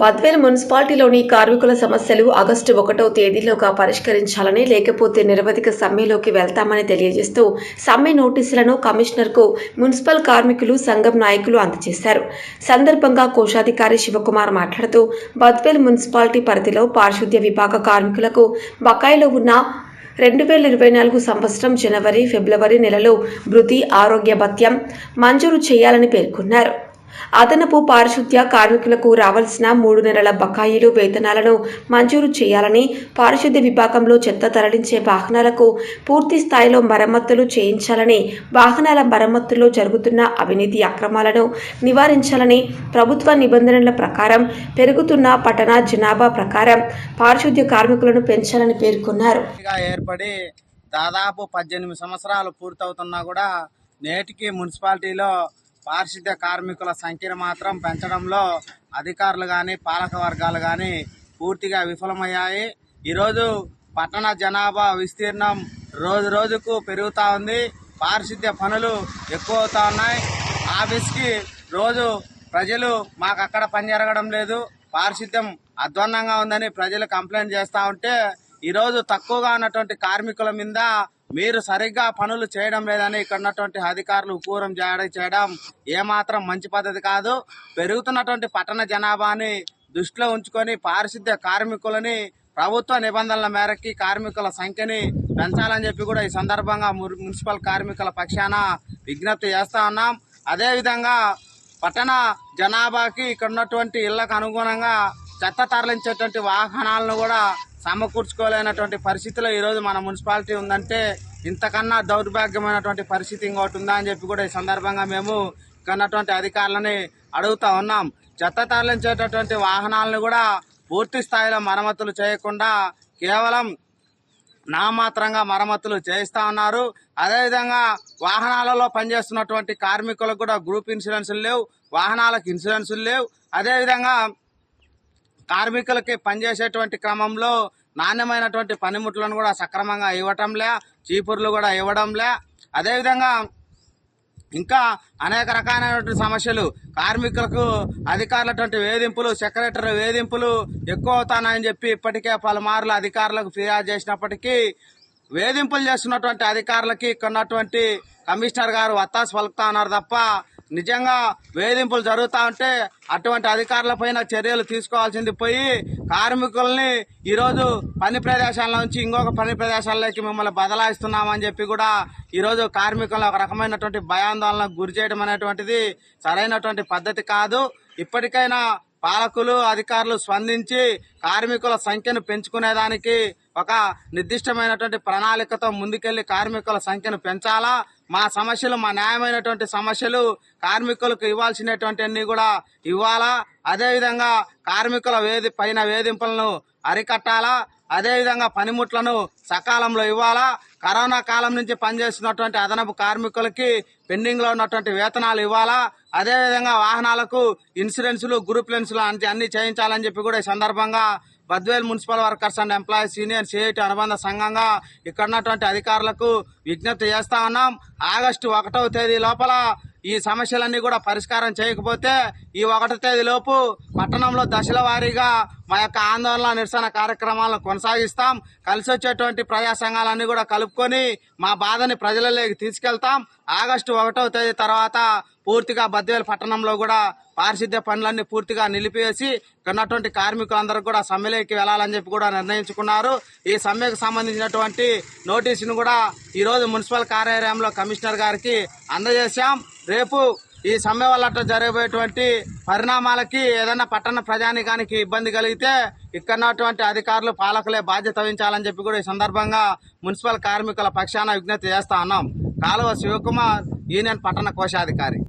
బద్వేల్ మున్సిపాలిటీలోని కార్మికుల సమస్యలు ఆగస్టు ఒకటో తేదీలోగా పరిష్కరించాలని లేకపోతే నిరవధిక సమ్మెలోకి వెళ్తామని తెలియజేస్తూ సమ్మె నోటీసులను కమిషనర్కు మున్సిపల్ కార్మికులు సంఘం నాయకులు అందజేశారు. సందర్భంగా కోశాధికారి శివకుమార్ మాట్లాడుతూ బద్వేల్ మున్సిపాలిటీ పరిధిలో పారిశుద్ధ్య విభాగ కార్మికులకు బకాయిలో ఉన్న రెండు వేల ఇరవై నాలుగు సంవత్సరం జనవరి ఫిబ్రవరి నెలలో భృతి ఆరోగ్య భత్యం మంజూరు చేయాలని పేర్కొన్నారు. అదనపు పారిశుద్ధ్య కార్మికులకు రావాల్సిన మూడు నెలల బకాయిలు వేతనాలను మంజూరు చేయాలని పారిశుద్ధ్య విభాగంలో చెత్త తరలించే వాహనాలకు పూర్తి స్థాయిలో మరమ్మతులు చేయించాలని వాహనాల మరమ్మతుల్లో జరుగుతున్న అవినీతి అక్రమాలను నివారించాలని ప్రభుత్వ నిబంధనల ప్రకారం పెరుగుతున్న పట్టణ జనాభా ప్రకారం పారిశుద్ధ్య కార్మికులను పెంచాలని పేర్కొన్నారు. ఏర్పడి దాదాపు పద్దెనిమిది సంవత్సరాలు పూర్తవుతున్నా కూడా నేటికి మున్సిపాలిటీలో పారిశుద్ధ్య కార్మికుల సంఖ్యను మాత్రం పెంచడంలో అధికారులు కానీ పాలక వర్గాలు కానీ పూర్తిగా విఫలమయ్యాయి. ఈరోజు పట్టణ జనాభా విస్తీర్ణం రోజు రోజుకు పెరుగుతూ ఉంది. పారిశుద్ధ్య పనులు ఎక్కువ అవుతా ఉన్నాయి. ఆఫీస్కి రోజు ప్రజలు మాకు అక్కడ పని జరగడం లేదు. పారిశుద్ధ్యం అధ్వాన్నంగా ఉందని ప్రజలు కంప్లైంట్ చేస్తూ ఉంటే ఈరోజు తక్కువగా ఉన్నటువంటి కార్మికుల మీద మీరు సరిగ్గా పనులు చేయడం లేదని ఇక్కడ ఉన్నటువంటి అధికారులు ఉపూరం చేయడం చేయడం ఏమాత్రం మంచి పద్ధతి కాదు. పెరుగుతున్నటువంటి పట్టణ జనాభాని దృష్టిలో ఉంచుకొని పారిశుద్ధ్య కార్మికులని ప్రభుత్వ నిబంధనల మేరకి కార్మికుల సంఖ్యని పెంచాలని చెప్పి కూడా ఈ సందర్భంగా మున్సిపల్ కార్మికుల పక్షాన విజ్ఞప్తి చేస్తా ఉన్నాం. అదేవిధంగా పట్టణ జనాభాకి ఇక్కడ ఉన్నటువంటి ఇళ్ళకు అనుగుణంగా చెత్త తరలించేటువంటి వాహనాలను కూడా సమకూర్చుకోలేనటువంటి పరిస్థితిలో ఈరోజు మన మున్సిపాలిటీ ఉందంటే ఇంతకన్నా దౌర్భాగ్యమైనటువంటి పరిస్థితి ఇంకోటి ఉందా అని చెప్పి కూడా ఈ సందర్భంగా మేము కన్నటువంటి అధికారులని అడుగుతా ఉన్నాం. చెత్త తరలించేటటువంటి వాహనాలను కూడా పూర్తి స్థాయిలో మరమ్మతులు చేయకుండా కేవలం నామాత్రంగా మరమ్మతులు చేయిస్తా ఉన్నారు. అదేవిధంగా వాహనాలలో పనిచేస్తున్నటువంటి కార్మికులకు కూడా గ్రూప్ ఇన్సూరెన్సులు లేవు వాహనాలకు ఇన్సూరెన్సులు లేవు. అదేవిధంగా కార్మికులకి పనిచేసేటువంటి క్రమంలో నాణ్యమైనటువంటి పనిముట్లను కూడా సక్రమంగా ఇవ్వటంలే చీపుర్లు కూడా ఇవ్వడంలే. అదేవిధంగా ఇంకా అనేక రకాలైనటువంటి సమస్యలు కార్మికులకు అధికారులటువంటి వేధింపులు సెక్రటరీ వేధింపులు ఎక్కువ అవుతానని చెప్పి ఇప్పటికే పలుమార్లు అధికారులకు ఫిర్యాదు చేసినప్పటికీ వేధింపులు చేస్తున్నటువంటి అధికారులకి ఇక్కడ ఉన్నటువంటి కమిషనర్ గారు వత్తాసు పలుకుతా ఉన్నారు తప్ప నిజంగా వేధింపులు జరుగుతూ ఉంటే అటువంటి అధికారులపైన చర్యలు తీసుకోవాల్సింది పోయి కార్మికుల్ని ఈరోజు పని ప్రదేశాల నుంచి ఇంకొక పని ప్రదేశాల్లోకి మిమ్మల్ని బదలాయిస్తున్నామని చెప్పి కూడా ఈరోజు కార్మికులను ఒక రకమైనటువంటి భయాందోళనకు గురి చేయడం అనేటువంటిది సరైనటువంటి పద్ధతి కాదు. ఇప్పటికైనా పాలకులు అధికారులు స్పందించి కార్మికుల సంఖ్యను పెంచుకునేదానికి ఒక నిర్దిష్టమైనటువంటి ప్రణాళికతో ముందుకెళ్ళి కార్మికుల సంఖ్యను పెంచాలా? మా సమస్యలు మా న్యాయమైనటువంటి సమస్యలు కార్మికులకు ఇవ్వాల్సినటువంటి అన్ని కూడా ఇవ్వాలా? అదేవిధంగా కార్మికుల వేధి పైన వేధింపులను అరికట్టాలా? అదేవిధంగా పనిముట్లను సకాలంలో ఇవ్వాలా? కరోనా కాలం నుంచి పనిచేస్తున్నటువంటి అదనపు కార్మికులకి పెండింగ్లో ఉన్నటువంటి వేతనాలు ఇవ్వాలా? అదేవిధంగా వాహనాలకు ఇన్సూరెన్సులు గ్రూప్ లెన్సులు అంటే అన్ని చేయించాలని చెప్పి కూడా ఈ సందర్భంగా Badvel municipal workers and employees union CIT అనుబంధ సంఘంగా ఇక్కడ ఉన్నటువంటి అధికారులకు విజ్ఞప్తి చేస్తా ఉన్నాం. ఆగస్టు ఒకటవ తేదీ లోపల ఈ సమస్యలన్నీ కూడా పరిష్కారం చేయకపోతే ఈ ఒకటో తేదీలోపు పట్టణంలో దశల వారీగా మా యొక్క ఆందోళన నిరసన కార్యక్రమాలను కొనసాగిస్తాం. కలిసి వచ్చేటువంటి ప్రజా సంఘాలన్నీ కూడా కలుపుకొని మా బాధని ప్రజలలోకి తీసుకెళ్తాం. ఆగస్టు ఒకటో తేదీ తర్వాత పూర్తిగా బద్వేలు పట్టణంలో కూడా పారిశుద్ధ్య పనులన్నీ పూర్తిగా నిలిపివేసి ఉన్నటువంటి కార్మికులందరూ కూడా సమ్మెలోకి వెళ్ళాలని చెప్పి కూడా నిర్ణయించుకున్నారు. ఈ సమ్మెకు సంబంధించినటువంటి నోటీసును కూడా ఈరోజు మున్సిపల్ కార్యాలయంలో కమిషనర్ గారికి అందజేశాం. రేపు ఈ సమ్మె వల్ల జరగబోయేటువంటి పరిణామాలకి ఏదైనా పట్టణ ప్రజానికానికి ఇబ్బంది కలిగితే ఇక్కడ ఉన్నటువంటి అధికారులు పాలకులే బాధ్యత వహించాలని చెప్పి కూడా ఈ సందర్భంగా మున్సిపల్ కార్మికుల పక్షాన విజ్ఞప్తి చేస్తా ఉన్నాం. కాలువ శివకుమార్ యూనియన్ పట్టణ కోశాధికారి.